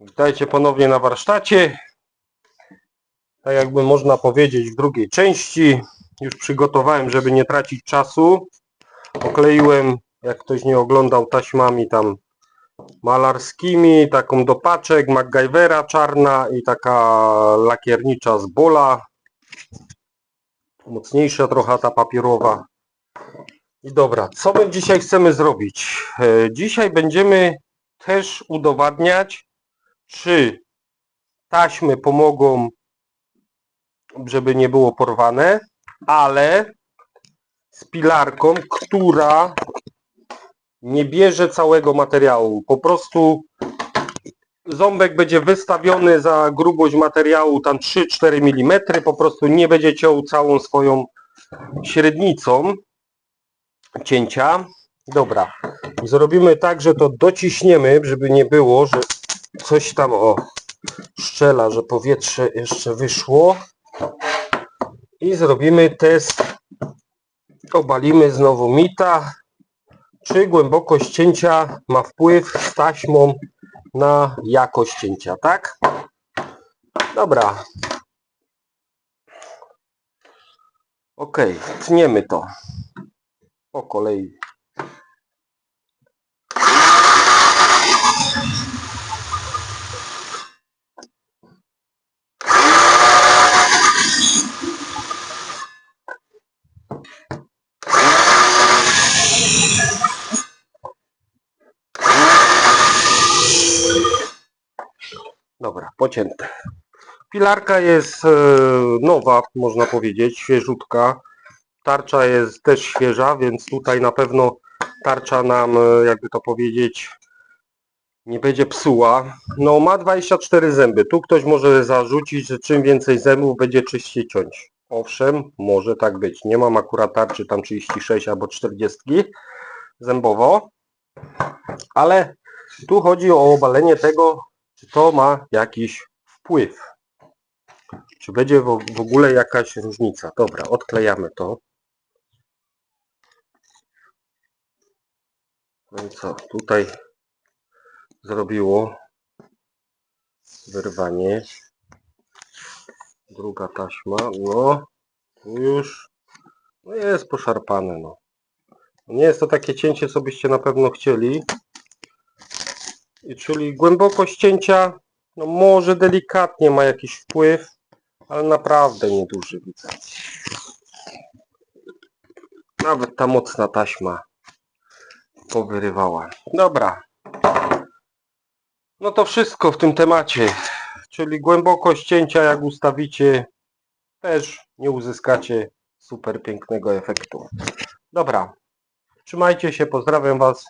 Witajcie ponownie na warsztacie. Tak jakby można powiedzieć w drugiej części. Już przygotowałem, żeby nie tracić czasu. Okleiłem, jak ktoś nie oglądał, taśmami tam malarskimi, taką do paczek, MacGyvera czarna i taka lakiernicza z Bola. Mocniejsza trochę ta papierowa. I dobra, co my dzisiaj chcemy zrobić? E, Dzisiaj będziemy też udowadniać, czy taśmy pomogą, żeby nie było porwane, ale z pilarką, która nie bierze całego materiału. Po prostu ząbek będzie wystawiony za grubość materiału tam 3-4 mm, po prostu nie będzie ciął całą swoją średnicą cięcia. Dobra, zrobimy tak, że to dociśniemy, żeby nie było, że coś tam o szczela, że powietrze jeszcze wyszło. I zrobimy test. Obalimy znowu mita. Czy głębokość cięcia ma wpływ z taśmą na jakość cięcia, tak? Dobra. Ok, tniemy to po kolei. Dobra, pocięte. Pilarka jest e, nowa, można powiedzieć, świeżutka. Tarcza jest też świeża, więc tutaj na pewno tarcza nam, e, jakby to powiedzieć, nie będzie psuła. No ma 24 zęby. Tu ktoś może zarzucić, że czym więcej zębów będzie czyściej ciąć. Owszem, może tak być. Nie mam akurat tarczy tam 36 albo 40 zębowo, ale tu chodzi o obalenie tego, czy to ma jakiś wpływ. Czy będzie w ogóle jakaś różnica. Dobra, odklejamy to. No i co, tutaj zrobiło wyrwanie. Druga taśma, no, tu już no jest poszarpane, no. Nie jest to takie cięcie, co byście na pewno chcieli. Czyli głębokość cięcia, no może delikatnie ma jakiś wpływ, ale naprawdę nieduży widzę. Nawet ta mocna taśma powyrywała. Dobra. No to wszystko w tym temacie. Czyli głębokość cięcia jak ustawicie też nie uzyskacie super pięknego efektu. Dobra. Trzymajcie się, pozdrawiam Was.